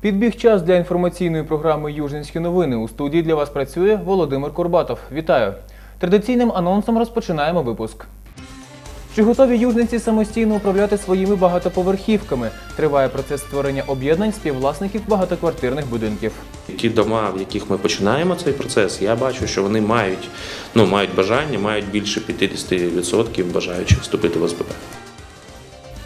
Підбіг час для інформаційної програми Южненські новини. У студії для вас працює Володимир Курбатов. Вітаю! Традиційним анонсом розпочинаємо випуск. Чи готові южниці самостійно управляти своїми багатоповерхівками? Триває процес створення об'єднань співвласників багатоквартирних будинків. Ті дома, в яких ми починаємо цей процес, я бачу, що вони мають, ну, мають бажання, мають більше 50% бажаючих вступити в СББ.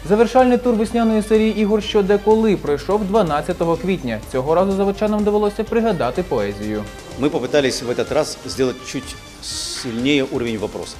Завершальний тур весняної серії ігор «Що де коли» пройшов 12 квітня. Цього разу заводчанам довелося пригадати поезію. Мы попытались в этот раз сделать чуть сильнее уровень вопросов.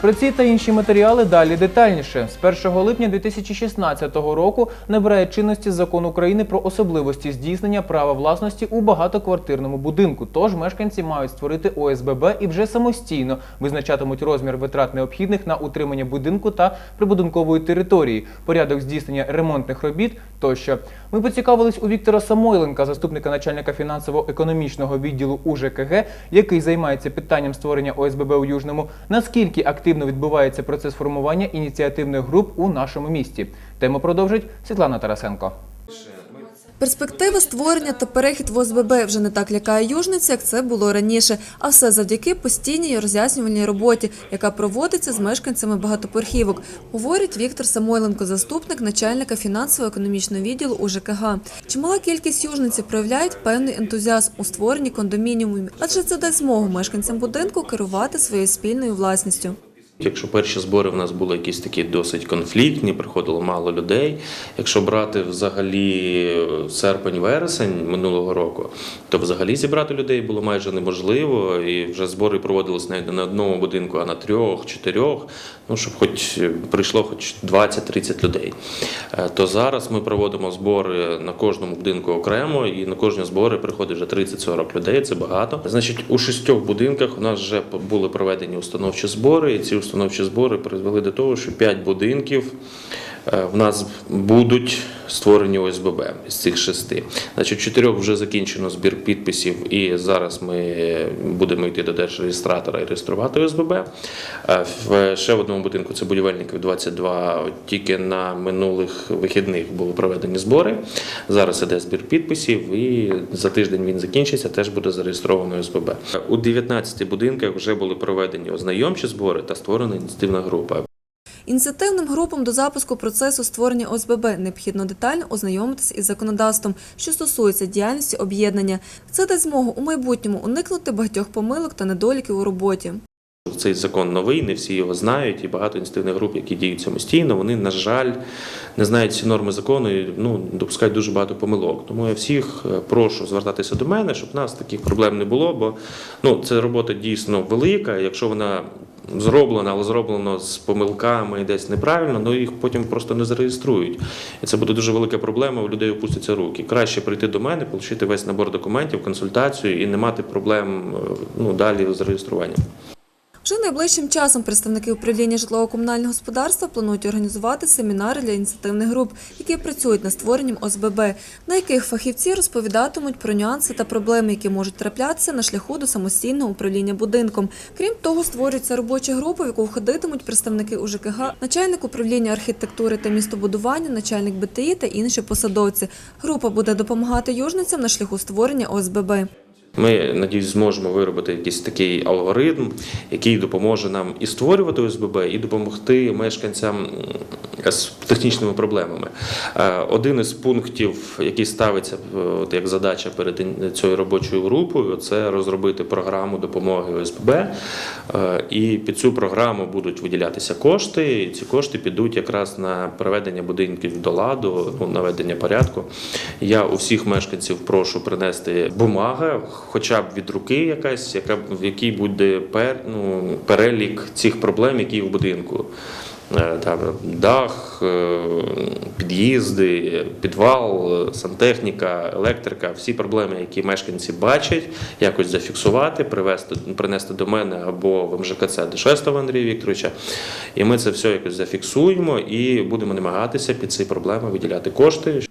Про ці та інші матеріали далі детальніше. З 1 липня 2016 року набирає чинності закон України про особливості здійснення права власності у багатоквартирному будинку. Тож мешканці мають створити ОСББ і вже самостійно визначатимуть розмір витрат необхідних на утримання будинку та прибудинкової території, порядок здійснення ремонтних робіт тощо. Ми поцікавились у Віктора Самойленка, заступника начальника фінансово-економічного відділу УЖКГ, який займається питанням створення ОСББ у Южному, наскільки активно відбувається процес формування ініціативних груп у нашому місті. Тему продовжить Світлана Тарасенко. Перспектива створення та перехід в ОСББ вже не так лякає южниці, як це було раніше. А все завдяки постійній роз'яснювальній роботі, яка проводиться з мешканцями багатоповерхівок, говорить Віктор Самойленко, заступник начальника фінансово-економічного відділу УЖКГ. Чимала кількість южниці проявляють певний ентузіазм у створенні кондомініумів, адже це дасть змогу мешканцям будинку керувати своєю спільною власністю. Якщо перші збори в нас були якісь такі досить конфліктні, приходило мало людей. Якщо брати взагалі серпень-вересень минулого року, то взагалі зібрати людей було майже неможливо, і вже збори проводились навіть не на одному будинку, а на трьох, чотирьох. Ну щоб хоч прийшло хоч 20-30 людей. Е, То зараз ми проводимо збори на кожному будинку окремо, і на кожні збори приходить вже 30-40 людей. Це багато. Значить, у шістьох будинках у нас вже були проведені установчі збори, і ці установчі збори призвели до того, що 5 будинків в нас будуть створені ОСББ з цих шести. Значить, чотирьох вже закінчено збір підписів, і зараз ми будемо йти до держреєстратора і реєструвати ОСББ. Е, В ще в одному будинку це будівельників 22, тільки на минулих вихідних були проведені збори. Зараз іде збір підписів, і за тиждень він закінчиться, теж буде зареєстровано ОСББ. У 19 будинках вже були проведені ознайомчі збори та створена ініціативна група. Ініціативним групам до запуску процесу створення ОСББ необхідно детально ознайомитися із законодавством, що стосується діяльності об'єднання. Це дасть змогу у майбутньому уникнути багатьох помилок та недоліків у роботі. Цей закон новий, не всі його знають, і багато ініціативних груп, які діють самостійно, вони, на жаль, не знають ці норми закону і ну, допускають дуже багато помилок. Тому я всіх е, прошу звертатися до мене, щоб у нас таких проблем не було, бо ну, це робота дійсно велика. Якщо вона зроблена, але зроблено з помилками десь неправильно, ну їх потім просто не зареєструють. І це буде дуже велика проблема, у людей опустяться руки. Краще прийти до мене, отримати весь набор документів, консультацію і не мати проблем е, ну, далі з реєструванням. Вже найближчим часом представники управління житлово-комунального господарства планують організувати семінари для ініціативних груп, які працюють над створенням ОСББ, на яких фахівці розповідатимуть про нюанси та проблеми, які можуть траплятися на шляху до самостійного управління будинком. Крім того, створюється робоча група, в яку входитимуть представники УЖКГ, начальник управління архітектури та містобудування, начальник БТІ та інші посадовці. Група буде допомагати южницям на шляху створення ОСББ. Ми надіюсь, зможемо виробити якийсь такий алгоритм, який допоможе нам і створювати ОСББ, і допомогти мешканцям з технічними проблемами. Е, Один із пунктів, який ставиться е, от, як задача перед цією робочою групою, це розробити програму допомоги ОСББ. Е, І під цю програму будуть виділятися кошти. І ці кошти підуть якраз на приведення будинків до ладу, ну, наведення порядку. Я у всіх мешканців прошу принести бумага, хоча б від руки якась, яка в якій буде пер, ну, перелік цих проблем, які в будинку. Е, Там дах, е, під'їзди, підвал, е, сантехніка, електрика, всі проблеми, які мешканці бачать, якось зафіксувати, привести, принести до мене або в МЖКЦ до Шестова Андрія Вікторовича. І ми це все якось зафіксуємо і будемо намагатися під ці проблеми виділяти кошти,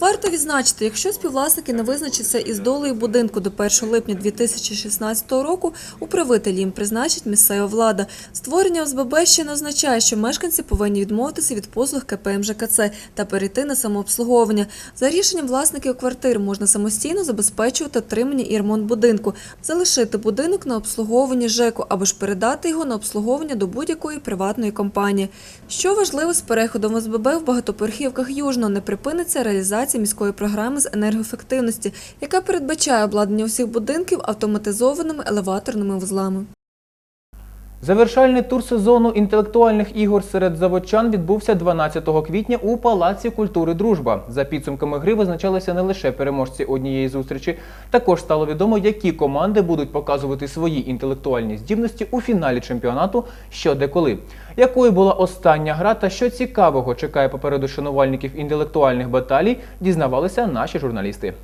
Варто відзначити, якщо співвласники не визначаться із долею будинку до 1 липня 2016 року, управителі їм призначить місцева влада. Створення ОСББ ще не означає, що мешканці повинні відмовитися від послуг КП МЖКЦ та перейти на самообслуговування. За рішенням власників квартир можна самостійно забезпечувати отримання і ремонт будинку, залишити будинок на обслуговуванні ЖЕКу або ж передати його на обслуговування до будь-якої приватної компанії. Що важливо з переходом ОСББ в багатоповерхівках Южного не припиниться реалізація міської програми з енергоефективності, яка передбачає обладнання усіх будинків автоматизованими елеваторними вузлами. Завершальний тур сезону інтелектуальних ігор серед заводчан відбувся 12 квітня у Палаці культури Дружба. За підсумками гри визначалися не лише переможці однієї зустрічі. Також стало відомо, які команди будуть показувати свої інтелектуальні здібності у фіналі чемпіонату що де коли. Якою була остання гра та що цікавого чекає попереду шанувальників інтелектуальних баталій, дізнавалися наші журналісти.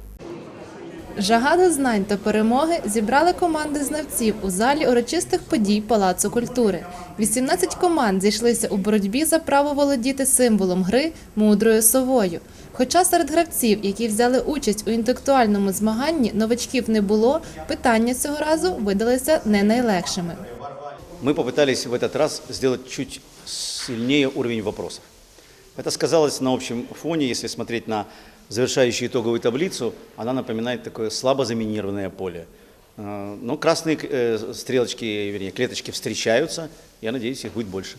Жага до знань та перемоги зібрали команди знавців у залі урочистих подій Палацу культури. 18 команд зійшлися у боротьбі за право володіти символом гри мудрою совою. Хоча серед гравців, які взяли участь у інтелектуальному змаганні, новачків не було, питання цього разу видалися не найлегшими. Мы попытались в этот раз сделать чуть сильнее уровень вопросов. Это сказалось на общем фоне, если смотреть на завершающую итоговую таблицу, она напоминает такое слабо заминированное поле. Э, Но красные э, стрелочки, вернее, клеточки встречаются, я надеюсь, их будет больше.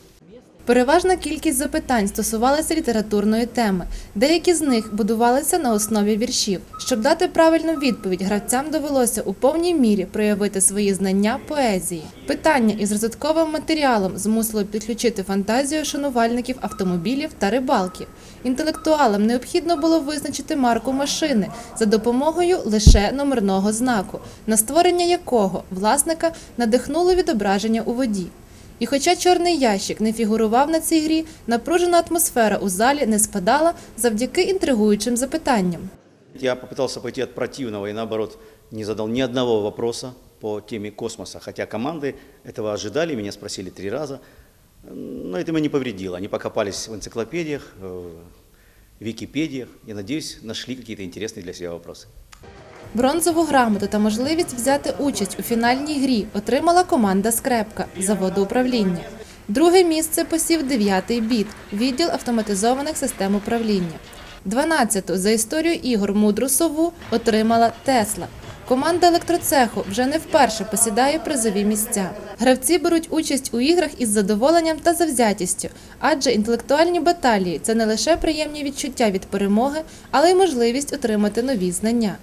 Переважна кількість запитань стосувалася літературної теми. Деякі з них будувалися на основі віршів. Щоб дати правильну відповідь, гравцям довелося у повній мірі проявити свої знання поезії. Питання із розвитковим матеріалом змусило підключити фантазію шанувальників автомобілів та рибалки. Інтелектуалам необхідно було визначити марку машини за допомогою лише номерного знаку, на створення якого власника надихнуло відображення у воді. І хоча чорний ящик не фігурував на цій грі, напружена атмосфера у залі не спадала завдяки інтригуючим запитанням. Я попытался пойти от противного и наоборот не задал ни одного вопроса по теме космоса, хотя команды этого ожидали, меня спросили три раза, но это им не повредило. Они покопались в энциклопедиях, э, в википедиях и, надеюсь, нашли какие-то интересные для себя вопросы. Бронзову грамоту та можливість взяти участь у фінальній грі отримала команда Скрепка заводу управління. Друге місце посів дев'ятий біт відділ автоматизованих систем управління. Дванадцяту за історію ігор мудру сову отримала Тесла. Команда електроцеху вже не вперше посідає призові місця. Гравці беруть участь у іграх із задоволенням та завзятістю, адже інтелектуальні баталії це не лише приємні відчуття від перемоги, але й можливість отримати нові знання.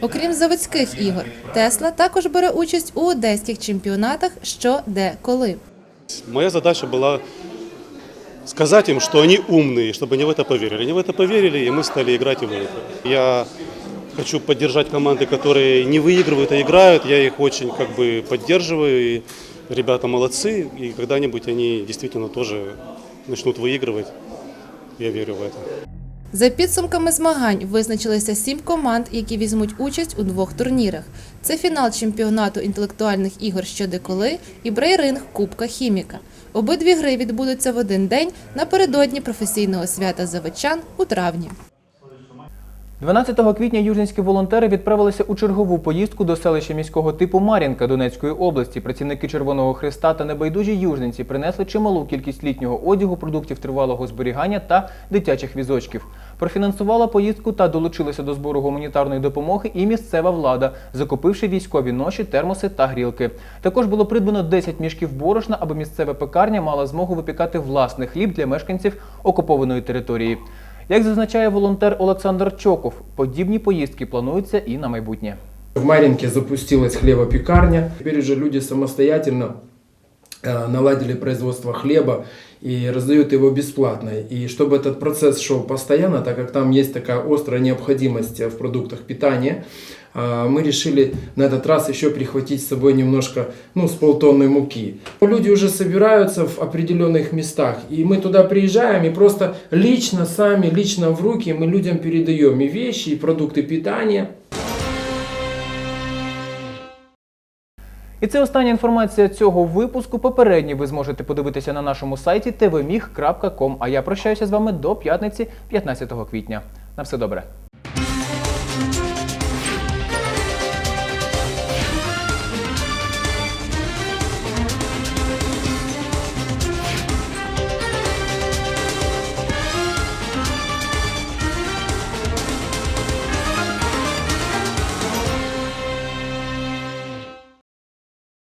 Окрім заводських ігор, Тесла також бере участь у одеських чемпіонатах що де коли. Моя задача была сказать им, что они умные, чтобы они в это поверили. Они в это поверили, и мы стали играть и в это. Я хочу поддержать команды, которые не выигрывают, а играют. Я их очень как бы поддерживаю. И ребята молодцы, и когда-нибудь они действительно тоже начнут выигрывать. Я верю в это. За підсумками змагань визначилися сім команд, які візьмуть участь у двох турнірах. Це фінал чемпіонату інтелектуальних ігор що де коли і брейринг Кубка Хіміка. Обидві гри відбудуться в один день напередодні професійного свята заводчан у травні. 12 квітня южненські волонтери відправилися у чергову поїздку до селища міського типу Мар'їнка Донецької області. Працівники Червоного Христа та небайдужі южненці принесли чималу кількість літнього одягу, продуктів тривалого зберігання та дитячих візочків. Профінансувала поїздку та долучилася до збору гуманітарної допомоги і місцева влада, закупивши військові ноші, термоси та грілки. Також було придбано 10 мішків борошна, аби місцева пекарня мала змогу випікати власний хліб для мешканців окупованої території. Як зазначає волонтер Олександр Чоков, подібні поїздки плануються і на майбутнє. В Маринке запустилась хлебопекарня. Теперь уже люди самостоятельно наладили производство хлеба и раздают его бесплатно. И чтобы этот процесс шел постоянно, так как там есть такая острая необходимость в продуктах питания, э, мы решили на этот раз еще прихватить с собой немножко, ну, с полтонны муки. Люди уже собираются в определенных местах, и мы туда приезжаем, и просто лично, сами, лично в руки мы людям передаем и вещи, и продукты питания. І це остання інформація цього випуску. Попередні ви зможете подивитися на нашому сайті tvmig.com. А я прощаюся з вами до п'ятниці, 15 квітня. На все добре.